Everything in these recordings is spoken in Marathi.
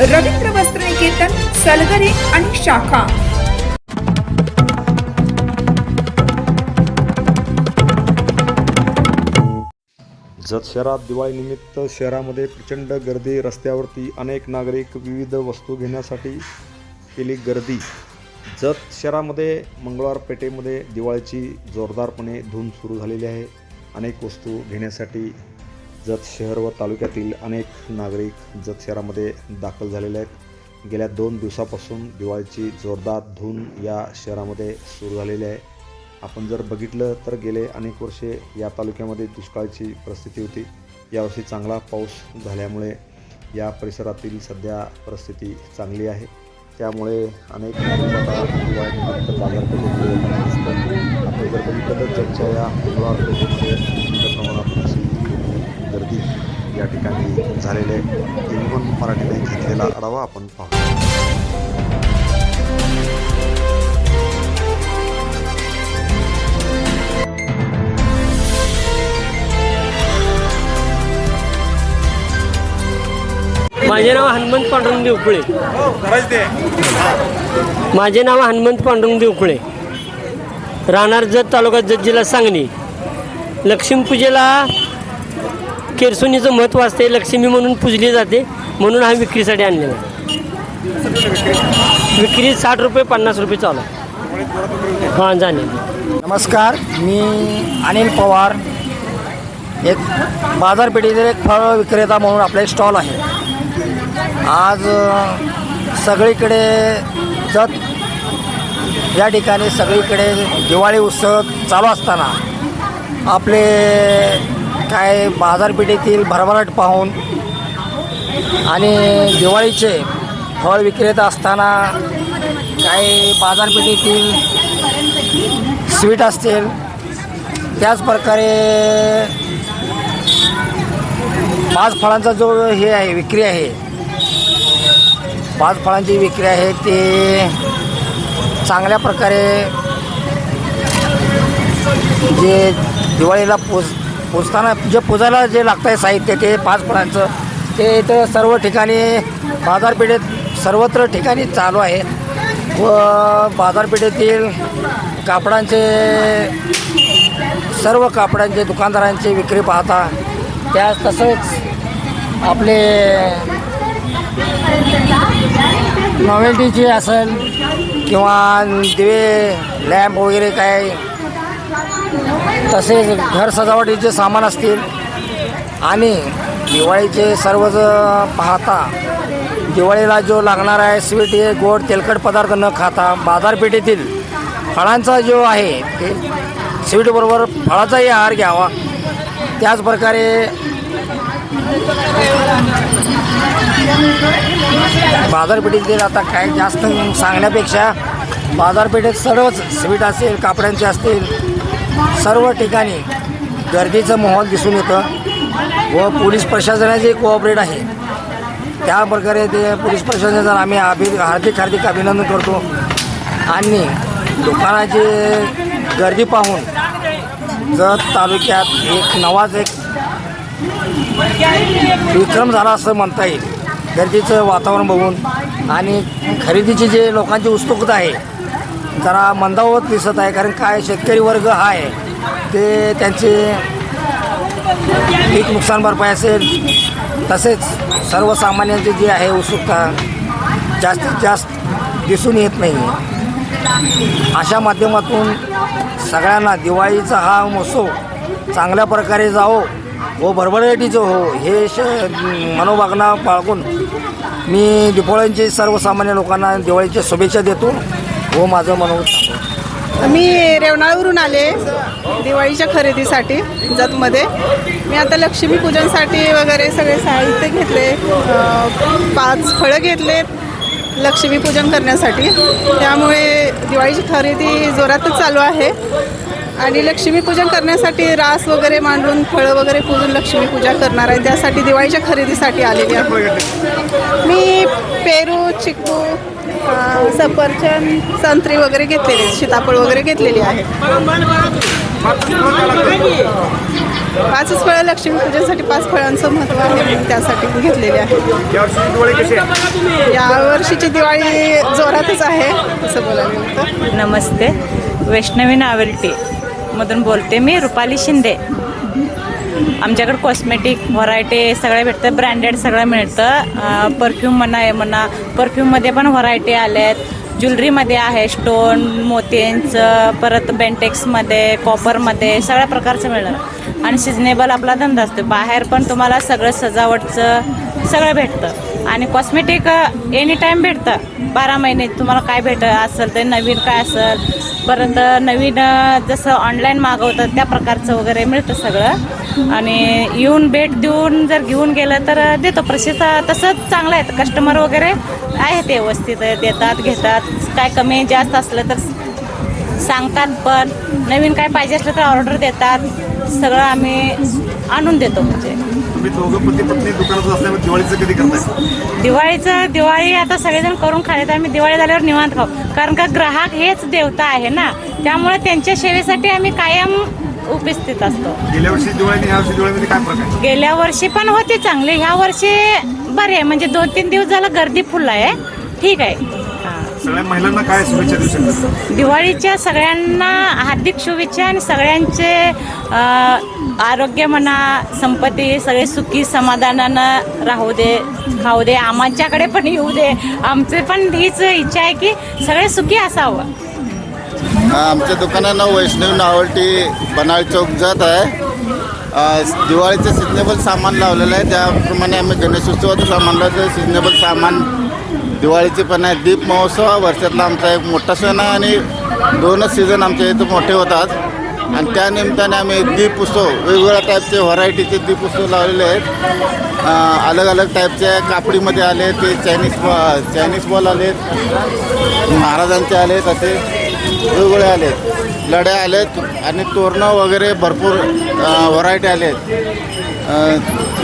रवींद्र वस्त्र निकेतन सलगरे आणि शाखा. जत शहरात दिवाळीनिमित्त शहरामध्ये प्रचंड गर्दी रस्त्यावरती अनेक नागरिक विविध वस्तू घेण्यासाठी केली गर्दी. जत शहरामध्ये मंगळवार पेठेमध्ये दिवाळीची जोरदारपणे धूम सुरू झालेली आहे. अनेक वस्तू घेण्यासाठी जत शहर व तालुक्यातील अनेक नागरिक जत शहरामध्ये दाखल झालेले आहेत. गेल्या दोन दिवसापासून दिवाळीची जोरदार धूम या शहरामध्ये सुरू झालेली आहे. आपण जर बघितलं तर गेले अनेक वर्षे या तालुक्यामध्ये दुष्काळाची परिस्थिती होती. यावर्षी चांगला पाऊस झाल्यामुळे या परिसरातील सध्या परिस्थिती चांगली आहे. त्यामुळे अनेक नागरिक बाजारपेठेमध्ये आपण जर बघितलं तर चर्चा या मंगळवार पेठेमध्ये मोठ्या प्रमाणात अशी गर्दी या ठिकाणी झालेले इंगोन मराठीने घेतलेला आढावा आपण पाहू. माझे नाव हनुमंत पांडुरंग देवकुळे. माझे नाव हनुमंत पांडुरंग देवकुळे. राहणार जत तालुका जत जिल्हा सांगली. लक्ष्मीपूजेला केरसुनीचं महत्त्व असते लक्ष्मी म्हणून पूजली जाते म्हणून हा विक्रीसाठी आणलेला विक्री साठ रुपये पन्नास रुपये चालू आहे. हां जाणे नमस्कार मी अनिल पवार. एक बाजारपेठेतील एक फळ विक्रेता म्हणून आपला एक स्टॉल आहे. आज सगळीकडे जत या ठिकाणी सगळीकडे दिवाळी उत्सव चालू असताना आपले काय बाजारपेठेतील भरभराट पाहून आणि दिवाळीचे फळ विक्रेता असताना काही बाजारपेठेतील स्वीट असतील त्याच प्रकारे पाच फळांचा जो हे आहे विक्री आहे पाच फळांची विक्री आहे ते चांगल्या प्रकारे जे दिवाळीला पोच पोचताना जे पूजायला जे लागतं आहे साहित्य ते पाच फळांचं ते इथं सर्व ठिकाणी बाजारपेठेत सर्वत्र ठिकाणी चालू आहे. व बाजारपेठेतील कापडांचे सर्व कापडांचे दुकानदारांची विक्री पाहता त्या तसंच आपले नॉवेल्टीचे असेल किंवा दिवे लॅम्प वगैरे काय तसेच घर सजावटीचे सामान असतील आणि दिवाळीचे सर्व ज पाहता दिवाळीला जो लागणार आहे स्वीट हे गोड तेलकट पदार्थ न खाता बाजारपेठेतील फळांचा जो आहे ते स्वीटबरोबर फळाचाही आहार घ्यावा. त्याचप्रकारे बाजारपेठेतील आता काय जास्त सांगण्यापेक्षा बाजारपेठेत सर्वच स्वीट असेल कापड्यांचे असतील सर्व ठिकाणी गर्दीचं माहोल दिसून येतं व पोलीस प्रशासनाचे कोऑपरेट आहे. त्या प्रकारे ते पोलीस प्रशासनाचं आम्ही अभि हार्दिक हार्दिक अभिनंदन करतो. आणि दुकानाची गर्दी पाहून जत तालुक्यात एक नवाच एक विक्रम झाला असं म्हणता येईल. गर्दीचं वातावरण बघून आणि खरेदीची जे लोकांची उत्सुकता आहे जरा मंदावत दिसत आहे कारण काय शेतकरी वर्ग हा आहे ते त्यांचे पीक नुकसान भरपाई असेल तसेच सर्वसामान्यांची जी आहे उत्सुकता जास्तीत जास्त दिसून येत नाही. अशा माध्यमातून सगळ्यांना दिवाळीचा हा महोत्सव चांगल्या प्रकारे जावो व भरभराटीचं हो हे श मनोभागना बाळगून मी दिपोळ्यांचे सर्वसामान्य लोकांना दिवाळीच्या शुभेच्छा देतो. व माझं मनोगत सांगतो मी रेवणावरून आले दिवाळीच्या खरेदीसाठी जतमध्ये. मी आता लक्ष्मीपूजनसाठी वगैरे सगळे साहित्य घेतले पाच फळं घेतलेत लक्ष्मीपूजन करण्यासाठी. त्यामुळे दिवाळीची खरेदी जोरातच चालू आहे. आणि लक्ष्मीपूजन करण्यासाठी रास वगैरे मांडून फळं वगैरे पूजून लक्ष्मीपूजा करणार आहे. त्यासाठी दिवाळीच्या खरेदीसाठी आलेली आहे. मी पेरू चिक्कू सफरचंद संत्री वगैरे घेतलेली सीताफळ वगैरे घेतलेली आहे. पाचच फळं लक्ष्मीपूजनसाठी पाच फळांचं महत्त्व आहे म्हणून त्यासाठी घेतलेली आहे. यावर्षीची दिवाळी जोरातच आहे असं बोलायला नमस्ते. वैष्णवी नावेल्टी. मधून बोलते मी रुपाली शिंदे. आमच्याकडे कॉस्मेटिक व्हरायटी सगळं भेटतं ब्रँडेड सगळं मिळतं. परफ्यूम म्हणा आहे म्हणा परफ्यूममध्ये पण व्हरायटी आल्या आहेत. ज्वेलरीमध्ये आहे स्टोन मोत्यांचं परत बेंटेक्समध्ये कॉपरमध्ये सगळ्या प्रकारचं मिळणार. आणि सिजनेबल आपला धंदा असतो. बाहेर पण तुम्हाला सगळं सजावटचं सगळं भेटतं. आणि कॉस्मेटिक एनी टाईम भेटतं. बारा महिने तुम्हाला काय भेट असेल ते नवीन काय असेल परत uh, नवीन uh, जसं ऑनलाईन मागवतं त्या प्रकारचं वगैरे मिळतं सगळं. आणि येऊन भेट देऊन जर घेऊन गेलं तर uh, देतो. प्रसिद्ध तसंच चांगलं आहे. कस्टमर वगैरे आहे व्यवस्थित देतात घेतात. काय कमी जास्त असलं तर सांगतात पण नवीन काय पाहिजे असलं तर ऑर्डर देतात. सगळं आम्ही आणून देतो म्हणजे. तुम्ही दोघं पती पत्नी दुकानात असल्यामुळे दिवाळीचं कधी करताय? दिवाळीचं दिवाळी आता सगळेजण करून खाले तर आम्ही दिवाळी झाल्यावर निवांत खाऊ. कारण का ग्राहक हेच देवता आहे ना. त्यामुळे त्यांच्या सेवेसाठी आम्ही कायम उपस्थित असतो. गेल्या वर्षी दिवाळी आणि ह्या वर्षी दिवाळीमध्ये काय फरक आहे? गेल्या वर्षी पण होती चांगली. ह्या वर्षी बरे आहे. म्हणजे दोन तीन दिवस झालं गर्दी फुल आहे. ठीक आहे. हां. सगळ्या महिलांना काय शुभेच्छा देऊ शकतात दिवाळीच्या सगळ्यांना हार्दिक शुभेच्छा आणि सगळ्यांचे अ, आरोग्य म्हणा संपत्ती सगळे सुखी समाधानानं राहू दे खाऊ दे. आमच्याकडे पण येऊ दे. आमचे पण हीच इच्छा आहे की सगळे सुखी असावं. आमच्या दुकानानं वैष्णव नावलटी बनाळ चौक जात आहे. दिवाळीचं सिजनेबल सामान लावलेलं आहे. त्याप्रमाणे आम्ही गणेशोत्सवाचं सामान लावतो सिजनेबल सामान दिवाळीचे पण आहे. दीप महोत्सव वर्षातला आमचा एक मोठा सण आहे आणि दोनच सीझन आमच्या इथं मोठे होतात. आणि त्या निमित्ताने आम्ही दीपउत्सव वेगवेगळ्या टाईपचे व्हरायटीचे दीपउत्सव लावलेले आहेत. अलग अलग टाईपचे कापडीमध्ये आले ते चायनीज बॉ- चायनीज बॉल आलेत महाराजांचे आलेत असे वेगवेगळे आलेत लढ्या आलेत आणि तोरणं वगैरे भरपूर व्हरायटी आलेत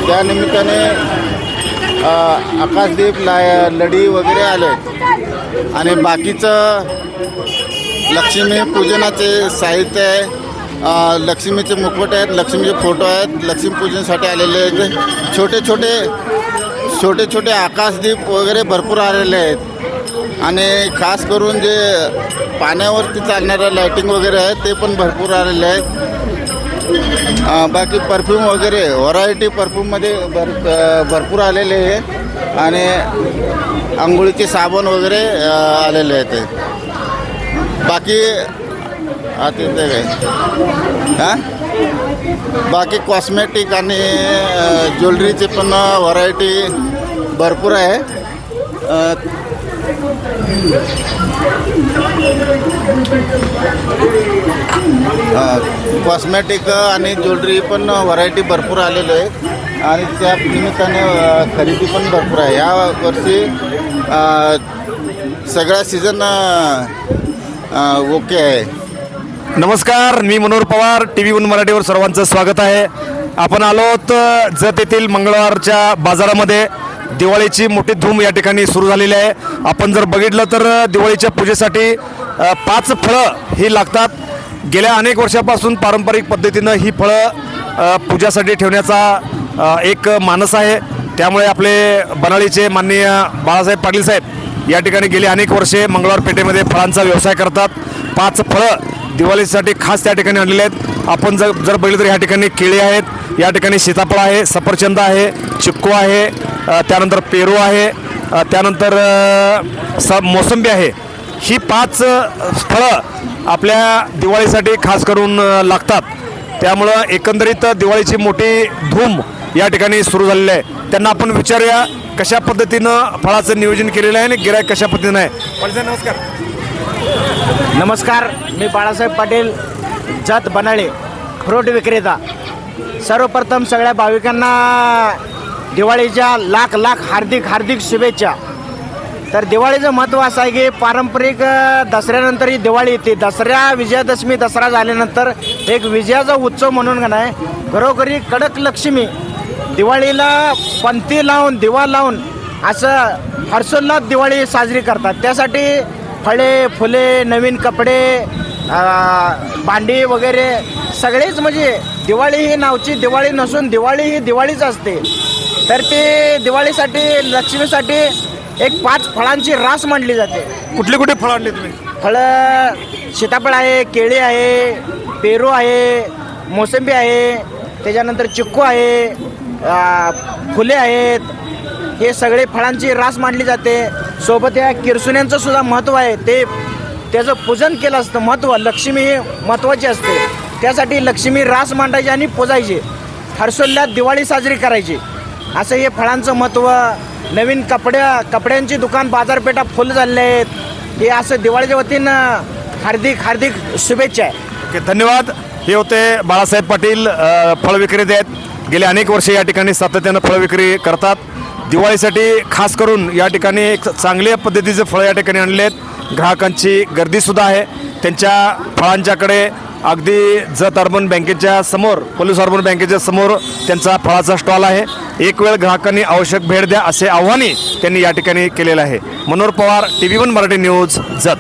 त्यानिमित्ताने आकाशदीप लाय लढी वगैरे आलेत आणि बाकीचं लक्ष्मी पूजनाचे साहित्य आहे. लक्ष्मीचे मुखवटे आहेत लक्ष्मीचे फोटो आहेत लक्ष्मीपूजनासाठी आलेले आहेत. छोटे छोटे छोटे छोटे आकाशदीप वगैरे भरपूर आलेले आहेत. आणि खास करून जे पाण्यावरती चालणाऱ्या लाईटिंग वगैरे आहेत ते पण भरपूर आलेले आहेत. बाकी परफ्यूम वगैरे व्हरायटी परफ्यूममध्ये भर भरपूर आलेले आहे आणि आंघोळीचे साबण वगैरे आलेले आहेत. बाकी हा ते काय हां? बाकी कॉस्मेटिक आणि ज्वेलरीची ज्वेलरीचे पण व्हरायटी भरपूर आहे. कॉस्मेटिक आणि ज्वेलरी पण व्हरायटी भरपूर आलेली आहे आणि त्या निमित्ताने खरेदी पण भरपूर आहे. या वर्षी सगळा सीझन ओके आहे. नमस्कार मी Manohar Pawar T V one मराठीवर सर्वांचं स्वागत आहे. आपण आलो जत येथील मंगळवारच्या बाजारामध्ये. दिवाळीची मोठी धूम या ठिकाणी सुरू झालेली आहे. आपण जर बघितलं तर दिवाळीच्या पूजेसाठी पाच फळं ही लागतात. गेल्या अनेक वर्षापासून पारंपरिक पद्धतीनं ही फळं पूजासाठी ठेवण्याचा एक मानस आहे. त्यामुळे आपले बनाळीचे माननीय बाळासाहेब पाटील साहेब या ठिकाणी गेली अनेक वर्षे मंगळवार पेठेमध्ये फळांचा व्यवसाय करतात. पाच फळं दिवाळीसाठी खास त्या ठिकाणी आणलेले आहेत. आपण जर जर बघितलं तर या ठिकाणी केळी आहेत या ठिकाणी सीताफळ आहे सफरचंद आहे चिक्कू आहे त्यानंतर पेरू आहे त्यानंतर स मोसंबी आहे. ही पाच स्थळं फळं आपल्या दिवाळीसाठी खास करून लागतात. त्यामुळं एकंदरीत दिवाळीची मोठी धूम या ठिकाणी सुरू झालेली आहे. त्यांना आपण विचारूया कशा पद्धतीनं फळाचं नियोजन केलेलं आहे आणि गिरायक कशा पद्धतीनं आहे? नमस्कार. नमस्कार मी बाळासाहेब पाटील जत बनाळे फ्रूट विक्रेता. सर्वप्रथम सगळ्या भाविकांना दिवाळीच्या लाख लाख हार्दिक हार्दिक शुभेच्छा. तर दिवाळीचं महत्त्व असं आहे की पारंपरिक दसऱ्यानंतर ही दिवाळी येते. दसऱ्या विजयादशमी दसरा झाल्यानंतर एक विजयाचा उत्सव म्हणून का नाही घरोघरी कडक लक्ष्मी दिवाळीला पंथी लावून दिवा लावून असं हर्षोल्लास दिवाळी साजरी करतात. त्यासाठी फळे फुले नवीन कपडे भांडी वगैरे सगळेच म्हणजे दिवाळी ही नावची दिवाळी नसून दिवाळी ही दिवाळीच असते. तर ते दिवाळीसाठी लक्ष्मीसाठी एक पाच फळांची रास मांडली जाते. कुठले कुठले फळ आणले तुम्ही? फळं सीताफळ आहे केळी आहे पेरू आहे मोसंबी आहे त्याच्यानंतर चिक्कू आहे फुले आहेत हे सगळे फळांची रास मांडली जाते. सोबत या किरसुण्यांचं सुद्धा महत्त्व आहे. ते त्याचं पूजन केलं असतं. महत्त्व लक्ष्मी ही महत्त्वाची असते. त्यासाठी लक्ष्मी रास मांडायची आणि पूजायची. हर्षोल्लास दिवाळी साजरी करायची. असं हे फळांचं महत्त्व नवीन कपड्या कपड्यांची दुकान बाजारपेठा फुल झाले आहेत. हे असं दिवाळीच्या वतीनं हार्दिक हार्दिक शुभेच्छा आहे. ओके धन्यवाद. हे होते बाळासाहेब पाटील फळ विक्रेते आहेत. गेले अनेक वर्षे या ठिकाणी सातत्यानं फळ विक्री करतात. दिवाळीसाठी खास करून या ठिकाणी एक चांगल्या पद्धतीचे फळं या ठिकाणी आणले आहेत. ग्राहकांची गर्दीसुद्धा आहे. त्यांच्या फळांच्याकडे अगदी जत अर्बन बँकेच्या समोर पोलीस अर्बन बँकेच्या समोर त्यांचा फळाचा स्टॉल आहे. एक वेळ ग्राहकांनी आवश्यक भेट द्या असे आव्हानही त्यांनी या ठिकाणी केलेलं आहे. Manohar Pawar T V one Marathi news Jath.